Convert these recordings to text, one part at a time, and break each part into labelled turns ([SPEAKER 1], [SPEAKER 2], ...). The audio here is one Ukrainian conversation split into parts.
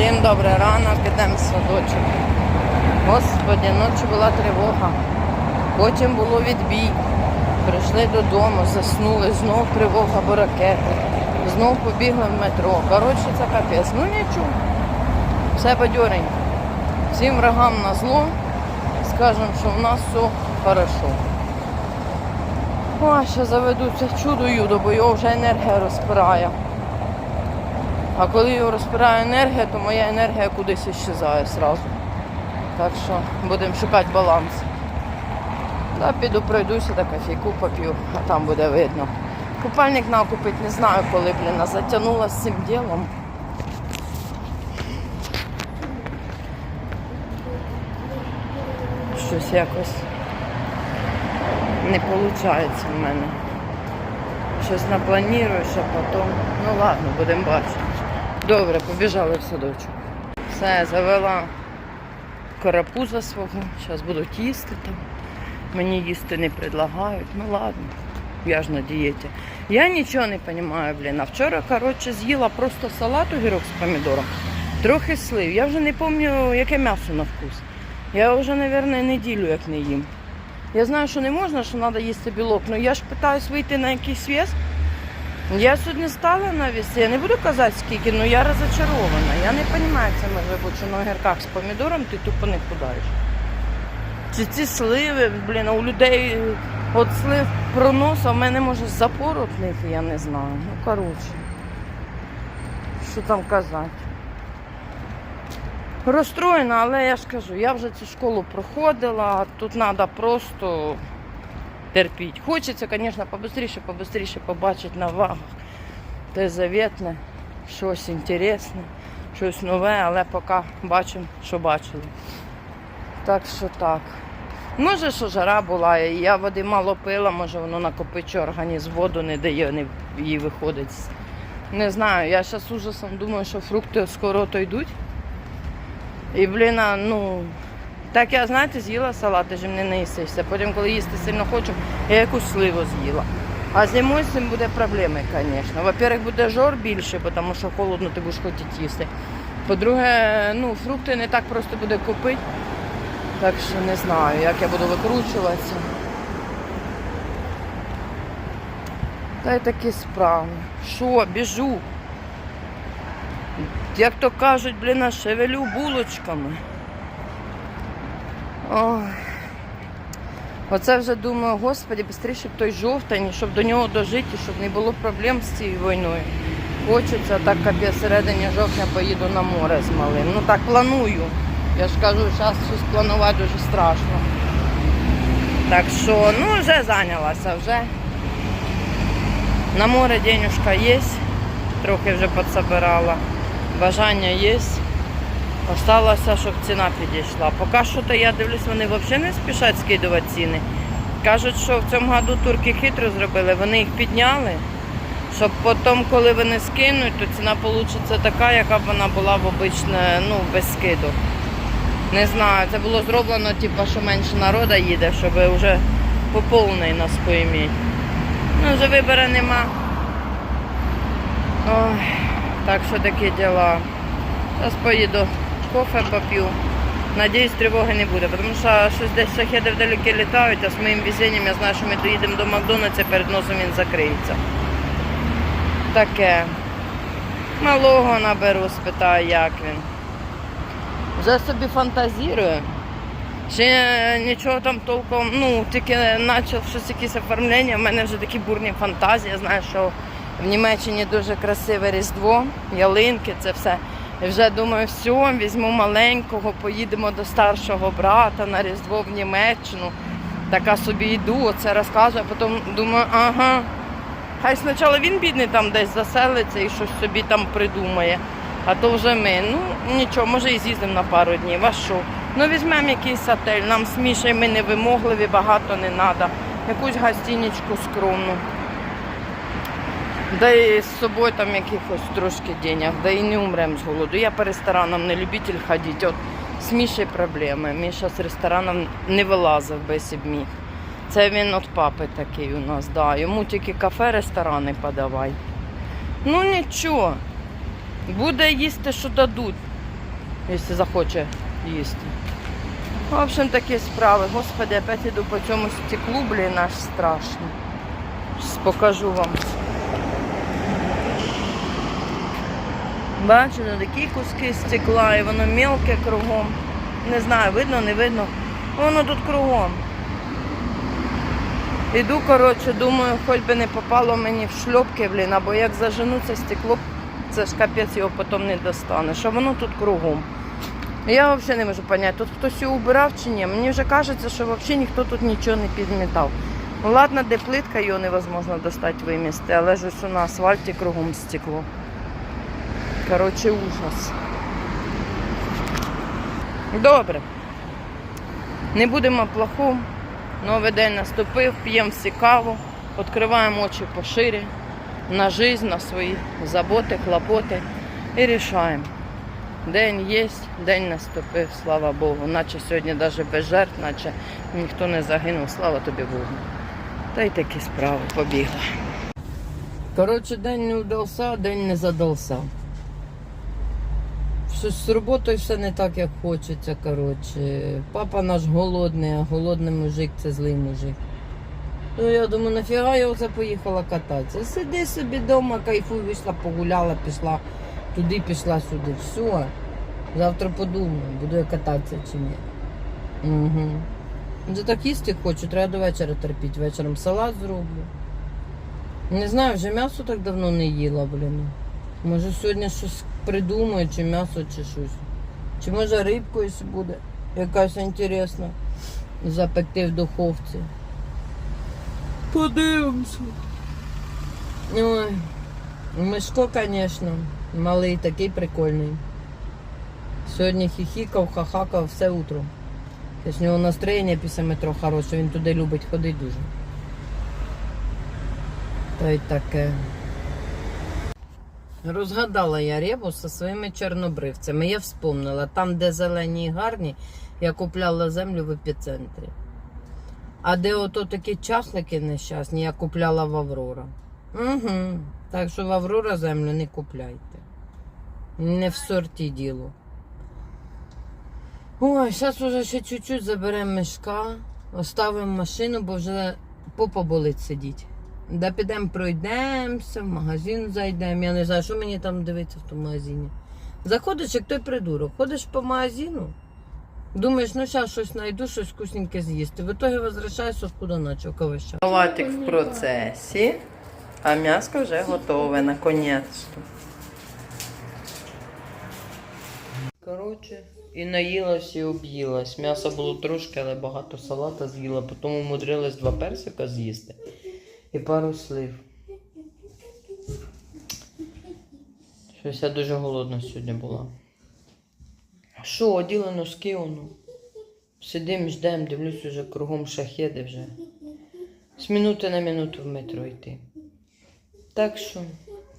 [SPEAKER 1] Всім добрий ранок, ідемо в садочок. Господи, ночі була тривога. Потім було відбій. Прийшли додому, заснули, знов тривога, бо ракети. Знов побігли в метро. Коротше, це капець. Ну нічого. Все бадьоренько. Всім врагам на зло. Скажемо, що в нас все хорошо. Ой, ще заведуться чудо-юдо, бо його вже енергія розпирає. А коли його розпирає енергія, то моя енергія кудись іщезає одразу. Так що будемо шукати баланс. Да, піду пройдуся, та кофійку поп'ю, а там буде видно. Купальник накупити не знаю, коли, блін, затягнула з цим ділом. Щось якось не виходить в мене. Щось напланую, що потім. Ну ладно, будемо бачити. Добре, побіжали в садочок. Все, завела карапуза свого. Зараз будуть їсти там. Мені їсти не предлагають. Ну ладно, я ж на дієті. Я нічого не розумію, блін. А вчора, коротше, з'їла просто салат огірок з помідором. Трохи слив. Я вже не пам'ятаю, яке м'ясо на вкус. Я вже, мабуть, неділю як не їм. Я знаю, що не можна, що треба їсти білок, але я ж питаюсь вийти на якийсь вес. Я сьогодні стала на весі, я не буду казати скільки, але я розочарована. Я не розумію, це може бути, що на огірках з помідором ти тупо не худаєш. Чи ці сливи, блін, у людей от слив пронос, а в мене може запор от них, я не знаю. Ну, коротше. Що там казати? Розстроєна, але я ж кажу, я вже цю школу проходила, тут треба просто терпіти. Хочеться, звісно, побыстріше, побыстріше побачити на вагах те заветне, щось інтересне, щось нове, але поки бачимо, що бачили. Так що так. Може, що жара була, і я води мало пила, може воно накопичує організм, воду не дає, не їй виходить. Не знаю, я зараз ужасом думаю, що фрукти скоро то йдуть. І, блін, ну, так я, знаєте, з'їла салат, і ж не наїсишся. Потім, коли їсти сильно хочу, я якусь сливу з'їла. А зимою з цим буде проблеми, звісно. Во-первых, буде жор більше, тому що холодно ти будеш хотіти їсти. По-друге, ну, фрукти не так просто буде купити. Так що не знаю, як я буду викручуватися. Та й такі справи. Що, біжу? Як то кажуть, блін, шевелю булочками. Ой. Оце вже думаю, господі, швидше б той жовтень, щоб до нього дожити, щоб не було проблем з цією війною. Хочеться так як капець середині жовтня поїду на море з малим. Ну так планую. Я ж кажу, зараз щось планувати дуже страшно. Так що, ну вже зайнялася, вже. На море денюжка є, трохи вже підсобирала. Бажання є. Осталося, щоб ціна підійшла. Поки що я дивлюсь, вони взагалі не спішать скидувати ціни. Кажуть, що в цьому году турки хитро зробили, вони їх підняли, щоб потім, коли вони скинуть, то ціна вийде така, яка б вона була в обичне, ну, без скиду. Не знаю, це було зроблено, типу, що менше народу їде, щоб вже по повній нас поіміть. Ну, вже вибору нема. Ой, так що такі діла. Зараз поїду кофе поп'ю. Надіюсь, тривоги не буде, тому що щось десь шахеди вдалеке літають, а з моїм везенням я знаю, що ми доїдемо до Макдональдса, перед носом він закриється. Таке. Малого наберу, спитаю, як він. Вже собі фантазірую. Ще нічого там толком, ну, тільки почав щось якісь оформлення, в мене вже такі бурні фантазії. Я знаю, що в Німеччині дуже красиве Різдво, ялинки, це все. Вже думаю, все, візьму маленького, поїдемо до старшого брата на Різдво в Німеччину. Така собі йду, оце розказую, а потім думаю, ага. Хай спочатку він бідний там десь заселиться і щось собі там придумає. А то вже ми. Ну нічого, може і з'їздимо на пару днів. А що? Ну візьмемо якийсь отель. Нам з ми не вимогливі, багато не треба. Якусь гостиничку скромну. Да і з собою там якихось трошки денег, да і не умремо з голоду. Я по ресторанам не любитель ходити. От з Мішею проблеми. Міша з рестораном не вилазив якщо міг. Це він від папи такий у нас, да. Йому тільки кафе, ресторани подавай. Ну нічого. Буде їсти, що дадуть. якщо захоче їсти. В общем, такі справи. Господи, опять іду по цьому стеклу, блін, аж страшно. Покажу вам. Бачите, такі куски стекла, і воно мелке кругом. Не знаю, видно, не видно. Воно тут кругом. Іду, коротше, думаю, хоч би не попало мені в шльопки, блін, або як зажену це стекло, це ж капець його потім не достанеш. А воно тут кругом. Я взагалі не можу зрозуміти, тут хтось його убирав чи ні. Мені вже кажеться, що взагалі ніхто тут нічого не підмітав. Ну ладно, де плитка, його невозможно достати вимісти, але ж ось на асфальті кругом стекло. Коротше, ужас. Добре. Не будемо плоху. Новий день наступив, п'ємо всі каву, відкриваємо очі поширі на життя, на свої заботи, хлопоти і рішаємо. День є, день наступив, слава Богу. Наче сьогодні навіть без жертв, наче ніхто не загинув, слава тобі Богу. Та й такі справи побігла. Коротше, день не вдався, день не задався. Щось з роботою все не так, як хочеться. Коротше. Папа наш голодний, а голодний мужик це злий мужик. Ну я думаю, нафіга я оце поїхала кататися. Сиди собі вдома, кайфуй, вийшла, погуляла, пішла туди, пішла сюди. Все. Завтра подумаю, буду я кататися чи ні. Угу. Вже так їсти хочу, треба до вечора терпіти. Вечором салат зроблю. Не знаю, вже м'ясо так давно не їла, блін. Може сьогодні щось придумаю, чи м'ясо, чи щось. Чи може рибку, якщо буде якась інтересна. Запекти в духовці. Подивимося. Ой. Мишко, звісно, малий, такий прикольний. Сьогодні хіхікав, хахакав все утро. З нього настроєння після метро хороше, він туди любить ходити дуже. Та й таке. Розгадала я ребус зі своїми чорнобривцями. Я вспомнила, там, де зелені і гарні, я купляла землю в епіцентрі. А де ото такі часники нещасні, я купляла в Аврора. Угу. Так що в Аврора землю не купляйте. Не в сорті діло. Ой, зараз уже ще чуть-чуть заберемо мішка, оставимо машину, бо вже попа болить сидіть. Да підемо пройдемося, в магазин зайдемо. Я не знаю, що мені там дивитися в тому магазині. Заходиш, як той придурок, ходиш по магазину, думаєш, ну зараз щось знайду, щось вкусненьке з'їсти. В итоге возвращаєшся, откуда начав ковища. Салатик в процесі, а м'яско вже готове, наконець-то. Коротше, і наїлась, і об'їлась. М'яса було трошки, але багато салата з'їла, потім умудрилась два персика з'їсти і пару слив. Щось я дуже голодна сьогодні була. Що, оділа носки ону? Сидим, ждем, дивлюсь уже кругом шахеди вже. З минути на минуту в метро йти. Так що,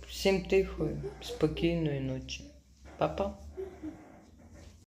[SPEAKER 1] всім тихої, спокійної ночі. Па-па.